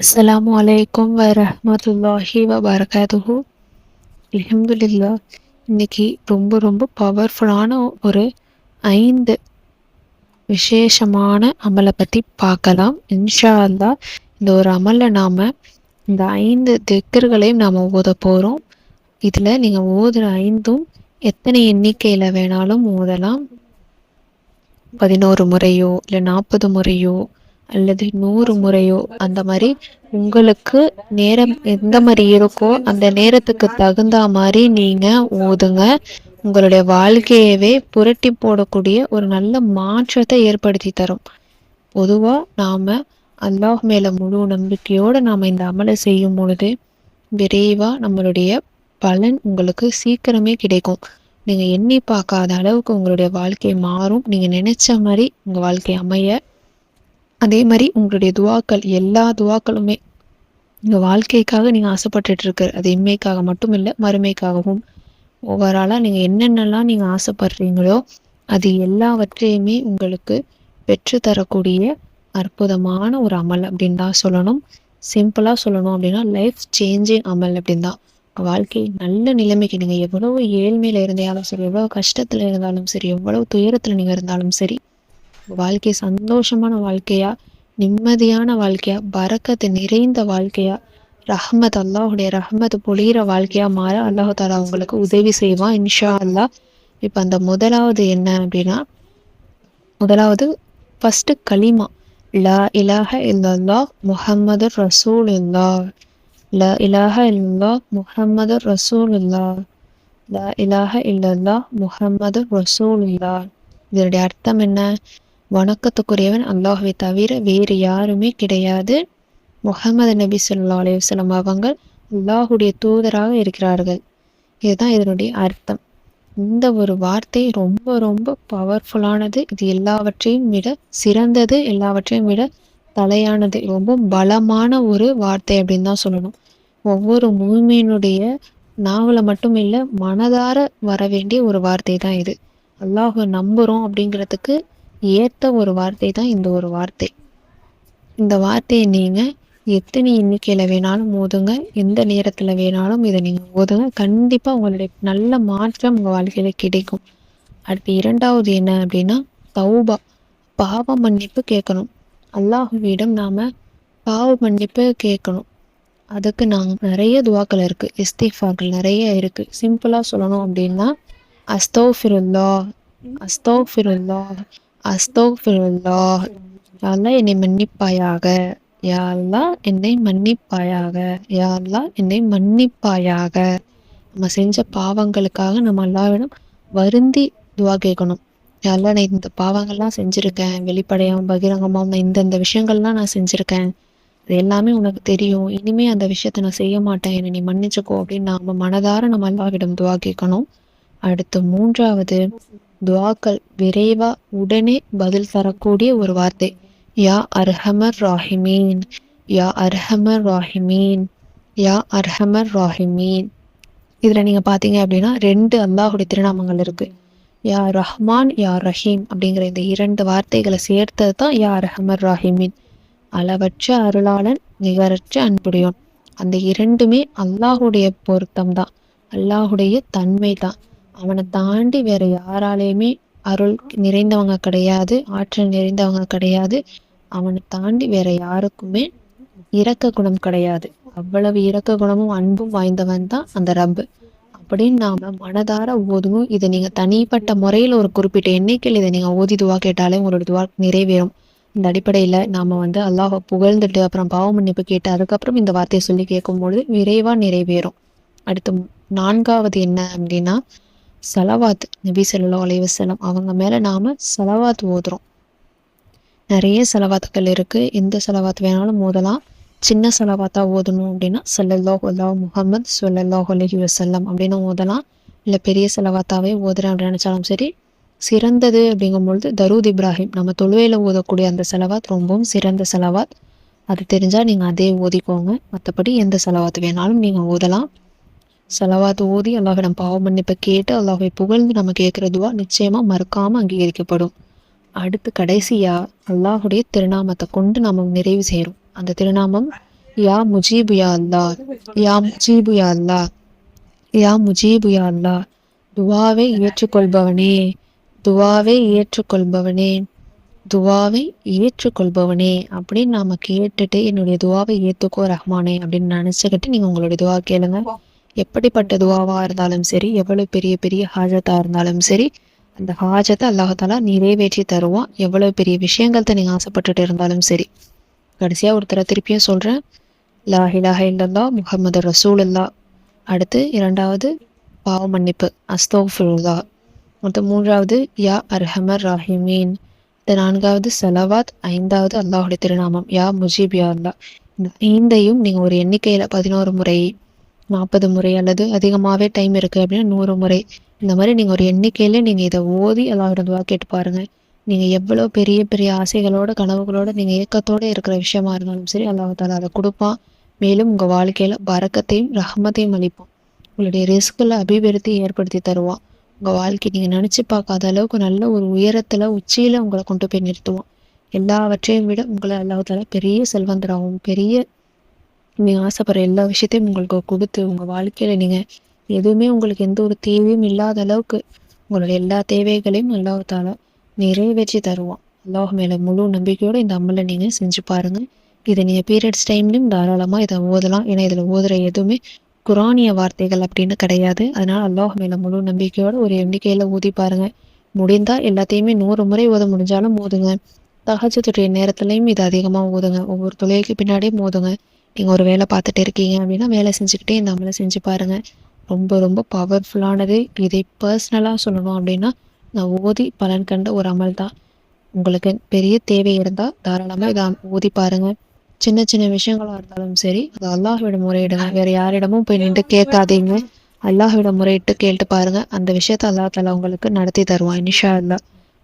அஸ்ஸலாமு அலைக்கும் வரமத்துல்லாஹி வபரகாதுஹு அலமதுல்லா இன்னைக்கு ரொம்ப ரொம்ப பவர்ஃபுல்லான ஒரு ஐந்து விசேஷமான அமலை பற்றி பார்க்கலாம். இன்ஷா அல்லா இந்த ஒரு அமலை நாம் இந்த ஐந்து திக்கர்களையும் நாம் ஓத போகிறோம் இதில் நீங்கள் ஓதுற ஐந்தும் எத்தனை எண்ணிக்கையில் வேணாலும் ஓதலாம். பதினோரு முறையோ இல்லை நாற்பது முறையோ அல்லது நூறு முறையோ அந்த மாதிரி உங்களுக்கு நேரம் எந்த மாதிரி இருக்கோ அந்த நேரத்துக்கு தகுந்த மாதிரி நீங்கள் ஓதுங்க. உங்களுடைய வாழ்க்கையவே புரட்டி போடக்கூடிய ஒரு நல்ல மாற்றத்தை ஏற்படுத்தி தரும். பொதுவாக நாம் அல்லாஹ் மேலே முழு நம்பிக்கையோடு நாம் இந்த அமலை செய்யும் பொழுது விரைவாக நம்மளுடைய பலன் உங்களுக்கு சீக்கிரமே கிடைக்கும். நீங்கள் எண்ணி பார்க்காத அளவுக்கு உங்களுடைய வாழ்க்கை மாறும். நீங்கள் நினச்ச மாதிரி உங்கள் வாழ்க்கை அமைய அதே மாதிரி உங்களுடைய துவாக்கள் எல்லா துவாக்களுமே உங்கள் வாழ்க்கைக்காக நீங்கள் ஆசைப்பட்டுட்டுருக்குற அது இன்மைக்காக மட்டும் இல்லை மறுமைக்காகவும் ஓவராலாக நீங்கள் என்னென்னலாம் நீங்கள் ஆசைப்படுறீங்களோ அது எல்லாவற்றையுமே உங்களுக்கு பெற்று தரக்கூடிய அற்புதமான ஒரு அமல் அப்படின்னு தான் சொல்லணும். சிம்பிளாக சொல்லணும் அப்படின்னா லைஃப் சேஞ்சிங் அமல் அப்படின்னு தான். வாழ்க்கை நல்ல நிலைமைக்கு நீங்கள் எவ்வளவு ஏழ்மையில் இருந்தாலும் சரி எவ்வளோ கஷ்டத்தில் இருந்தாலும் சரி எவ்வளவு துயரத்தில் நீங்கள் இருந்தாலும் சரி வாழ்க்கை சந்தோஷமான வாழ்க்கையா? நிம்மதியான வாழ்க்கையா? பறக்கத்து நிறைந்த வாழ்க்கையா? ரஹ்மத் அல்லாஹுடைய ரஹ்மத் பொழிகிற வாழ்க்கையா மாற அல்லாஹு தாலா உங்களுக்கு உதவி செய்வான் இன்ஷா அல்லாஹ் இப்போ அந்த முதலாவது என்ன அப்படின்னா முதலாவது ஃபஸ்ட்டு களிமா. லா இலாஹ இல்லல்லா முஹம்மது ரசூல் இல்லா ல இலாஹ இல்லல்லா முஹம்மது ரசூல் இல்லா ல இலாஹ இல்லல்லா முஹம்மது ரசூல் இல்லா இதனுடைய அர்த்தம் என்ன? வணக்கத்துக்குரியவன் அல்லாஹுவை தவிர வேறு யாருமே கிடையாது. முகமது நபி சொல்லா அலையுஸ்லம் அவங்க அல்லாஹுடைய தூதராக இருக்கிறார்கள். இதுதான் இதனுடைய அர்த்தம். இந்த ஒரு வார்த்தை ரொம்ப ரொம்ப பவர்ஃபுல்லானது இது எல்லாவற்றையும் விட சிறந்தது எல்லாவற்றையும் விட தலையானது. ரொம்ப பலமான ஒரு வார்த்தை அப்படின்னு தான் சொல்லணும். ஒவ்வொரு மூமியினுடைய நாவல மட்டும் இல்லை மனதார வர வேண்டிய ஒரு வார்த்தை தான் இது. அல்லாஹை நம்புகிறோம் அப்படிங்கிறதுக்கு ஏற்ற ஒரு வார்த்தை தான் இந்த ஒரு வார்த்தை. இந்த வார்த்தையை நீங்கள் எத்தனை எண்ணிக்கையில் வேணாலும் ஓதுங்க எந்த நேரத்தில் வேணாலும் இதை நீங்கள் ஓதுங்க. கண்டிப்பாக உங்களுடைய நல்ல மாற்றம் உங்கள் வாழ்க்கையில் கிடைக்கும். அடுத்து இரண்டாவது என்ன அப்படின்னா தௌபா பாவ மன்னிப்பு கேட்கணும். அல்லாஹுவிடம் நாம் பாவ மன்னிப்பு கேட்கணும். அதுக்கு நாங்கள் நிறைய துவாக்கள் இருக்குது இஸ்திஃபாக்கள் நிறைய இருக்குது சிம்பிளாக சொல்லணும் அப்படின்னா அஸ்தோஃபிருல்லா அஸ்தோஃபிருல்லா அஸ்தோஃபிருல்லா யாழ்லா என்னை மன்னிப்பாயாக யாழ்லா என்னை மன்னிப்பாயாக யாழ்லா என்னை மன்னிப்பாயாக. நம்ம செஞ்ச பாவங்களுக்காக நம்ம எல்லாவிடம் வருந்தி துவா கேட்கணும். யாழ்லா நான் இந்த பாவங்கள்லாம் செஞ்சுருக்கேன். வெளிப்படையாகவும் பகிரங்கமாகவும் நான் இந்தந்த விஷயங்கள்லாம் நான் செஞ்சுருக்கேன். அது எல்லாமே உனக்கு தெரியும். இனிமே அந்த விஷயத்த நான் செய்ய மாட்டேன். என்னை நீ மன்னிச்சுக்கோ அப்படின்னு நம்ம மனதார நம்ம எல்லாவிடம் துவா கேட்கணும். அடுத்து மூன்றாவது துவாக்கள் விரைவா உடனே பதில் தரக்கூடிய ஒரு வார்த்தை. யா அர்ஹமர் ராஹிமீன். யா அர்ஹமர் ராஹிமீன். யா அர்ஹமர் ராஹிமீன். இதில் நீங்கள் பார்த்தீங்க அப்படின்னா ரெண்டு அல்லாஹுடைய திருநாமங்கள் இருக்குது யா ரஹ்மான் யா ரஹீம் அப்படிங்கிற இந்த இரண்டு வார்த்தைகளை சேர்த்தது தான் யா ரஹமர் ராஹிமீன். அளவற்ற அருளாளன் நிகரற்ற அன்புடையோன். அந்த இரண்டுமே அல்லாஹுடைய பொருத்தம் தான். அல்லாஹுடைய தன்மை தான். அவனை தாண்டி வேற யாராலையுமே அருள் நிறைந்தவங்க கிடையாது ஆற்றல் நிறைந்தவங்க கிடையாது. அவனை தாண்டி வேற யாருக்குமே இரக்க குணம் கிடையாது. அவ்வளவு இரக்க குணமும் அன்பும் வாய்ந்தவன் தான் அந்த ரப்பு. அப்படின்னு நாம மனதார ஓதுவோம். இதை நீங்க தனிப்பட்ட முறையில் ஒரு குறிப்பிட்ட எண்ணிக்கையில் இதை நீங்க ஓதி துவா கேட்டாலே உங்களோட துவா நிறைவேறும். இந்த அடிப்படையில் நாம் வந்து அல்லாஹ் புகழ்ந்துட்டு அப்புறம் பாவ மன்னிப்பு கேட்டு அதுக்கப்புறம் இந்த வார்த்தையை சொல்லி கேட்கும்பொழுது விரைவாக நிறைவேறும். அடுத்து நான்காவது என்ன அப்படின்னா சலவாத் நபி சொல்லா அலைவசலம் அவங்க மேலே நாம் சலவாத் ஓதுறோம். நிறைய செலவாத்துக்கள் இருக்குது எந்த செலவாத் வேணாலும் ஓதலாம். சின்ன செலவாத்தாக ஓதணும் அப்படின்னா சல்லல்லாஹ் அல்லாஹ் முகமது சொல்லல்லாஹ் அலஹி வசல்லம் அப்படின்னு ஓதலாம். இல்லை பெரிய செலவாத்தாவே ஓதுறேன் அப்படின்னு நினச்சாலும் சரி சிறந்தது அப்படிங்கும் பொழுது தரூத் இப்ராஹிம் நம்ம தொழுவையில் ஓதக்கூடிய அந்த செலவாத் ரொம்பவும் சிறந்த செலவாத். அது தெரிஞ்சால் நீங்கள் அதே ஓதிக்கோங்க. மற்றபடி எந்த செலவாத்து வேணாலும் நீங்கள் ஓதலாம். செலவாத்து ஓதி அல்லாஹிடம் பாவ மன்னிப்பை கேட்டு அல்லாஹை புகழ்ந்து நம்ம கேட்குறதுவா நிச்சயமாக மறக்காமல் அங்கீகரிக்கப்படும். அடுத்து கடைசியாக அல்லாஹுடைய திருநாமத்தை கொண்டு நாம் நிறைவு செய்கிறோம் அந்த திருநாமம் யா முஜீபு யா அல்லா யா முஜீபு யா அல்லா யா முஜீபு யா அல்லா துவாவை ஏற்றுக்கொள்பவனே துவாவை ஏற்றுக்கொள்பவனே துவாவை ஏற்றுக்கொள்பவனே அப்படின்னு நாம கேட்டுட்டு என்னுடைய துவாவை ஏத்துக்கோ ரஹ்மானே அப்படின்னு நினைச்சுக்கிட்டு நீங்க உங்களுடைய துவா கேளுங்க. எப்படிப்பட்ட துவாவாக இருந்தாலும் சரி எவ்வளவு பெரிய பெரிய ஹாஜத்தாக இருந்தாலும் சரி அந்த ஹாஜத்தை அல்லாஹாலா நிறைவேற்றி தருவான். எவ்வளோ பெரிய விஷயங்கள்ட்ட நீங்கள் ஆசைப்பட்டுட்டு இருந்தாலும் சரி. கடைசியாக ஒருத்தரை திருப்பியும் சொல்கிறேன் லா இலாஹ இல்லல்லா முகமது ரசூலுல்லா. அடுத்து இரண்டாவது பாவ மன்னிப்பு. அஸ்தோஃபுல்லா மொத்தம் மூன்றாவது யா அர்ஹமர் ராஹிமீன். இந்த நான்காவது செலவாத். ஐந்தாவது அல்லாஹுடைய திருநாமம். யா முஜீப் யா அல்லா இந்த ஐந்தையும் நீங்கள் ஒரு எண்ணிக்கையில் பதினோரு முறை நாற்பது முறை அல்லது அதிகமாகவே டைம் இருக்குது அப்படின்னா நூறு முறை. இந்த மாதிரி நீங்கள் ஒரு எண்ணிக்கையில் நீங்கள் இதை ஓதி அல்லாஹோட துவா கேட்டு பாருங்கள் நீங்கள் எவ்வளோ பெரிய பெரிய ஆசைகளோட கனவுகளோட நீங்கள் ஏக்கத்தோடு இருக்கிற விஷயமா இருந்தாலும் சரி அல்லாஹால அதை கொடுப்பான். மேலும் உங்கள் வாழ்க்கையில் பறக்கத்தையும் ரஹமத்தையும் அளிப்பான். உங்களுடைய ரிஸ்கில் அபிவிருத்தி ஏற்படுத்தி தருவான். உங்கள் வாழ்க்கை நீங்கள் நினச்சி பார்க்காத அளவுக்கு நல்ல ஒரு உயரத்தில் உச்சியில் உங்களை கொண்டு போய் நிறுத்துவான். எல்லாவற்றையும் விட உங்களை அல்லாஹால பெரிய செல்வந்தராகவும் பெரிய நீங்கள் ஆசைப்படுற எல்லா விஷயத்தையும் உங்களுக்கு கொடுத்து உங்கள் வாழ்க்கையில் நீங்கள் எதுவுமே உங்களுக்கு எந்த ஒரு தேவையும் இல்லாத அளவுக்கு உங்களுடைய எல்லா தேவைகளையும் அல்லாஹால நிறைவேற்றி தருவான். அல்லாஹ் மேலே முழு நம்பிக்கையோடு இந்த அம்மலை நீங்கள் செஞ்சு பாருங்கள் இதை நீங்கள் பீரியட்ஸ் டைம்லையும் தாராளமாக இதை ஓதலாம். ஏன்னா இதில் ஓதுகிற எதுவுமே குரானிய வார்த்தைகள் அப்படின்னு கிடையாது. அதனால் அல்லாஹ் மேலே முழு நம்பிக்கையோடு ஒரு எண்ணிக்கையில் ஊதி பாருங்கள் முடிந்தால் எல்லாத்தையுமே நூறு முறை ஓத முடிஞ்சாலும் ஓதுங்க. தகச்சத்துடைய நேரத்துலையும் இது அதிகமாக ஓதுங்க. ஒவ்வொரு தொழிலுக்கு பின்னாடியும் ஓதுங்க. நீங்கள் ஒரு வேலை பார்த்துட்டு இருக்கீங்க அப்படின்னா வேலை செஞ்சுக்கிட்டே இந்த அமலை செஞ்சு பாருங்கள் ரொம்ப ரொம்ப பவர்ஃபுல்லானது இதை பர்சனலாக சொல்லணும் அப்படின்னா நான் ஓதி பலன் கண்ட ஒரு அமல் தான். உங்களுக்கு பெரிய தேவை இருந்தால் தாராளமாக இதை ஊதி பாருங்கள் சின்ன சின்ன விஷயங்களாக இருந்தாலும் சரி அது அல்லாஹ்விடம் முறையிடுங்க. வேறு யாரிடமும் போய் நின்று கேட்காதீங்க. அல்லாஹ்விடம் முறையிட்டு கேட்டு பாருங்கள் அந்த விஷயத்த அல்லா தலா உங்களுக்கு நடத்தி தருவான் இனிஷா அல்லா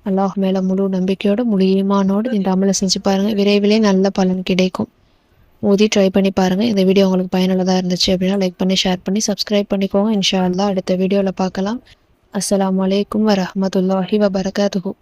அல்லாஹ் மேலே முழு நம்பிக்கையோடு முழு ஈமானோடு இந்த அமலை செஞ்சு பாருங்கள் விரைவிலே நல்ல பலன் கிடைக்கும். ஊதி ட்ரை பண்ணி பாருங்க. இந்த வீடியோ உங்களுக்கு பயனுள்ளதாக இருந்துச்சு அப்படின்னா லைக் பண்ணி ஷேர் பண்ணி சப்ஸ்கிரைப் பண்ணிக்கோங்க. இன்ஷா அல்லா அடுத்த வீடியோவில் பார்க்கலாம். அஸ்லாம் வலைக்கம் வரமத்துல்லாஹி வபரகாத்துஹூ.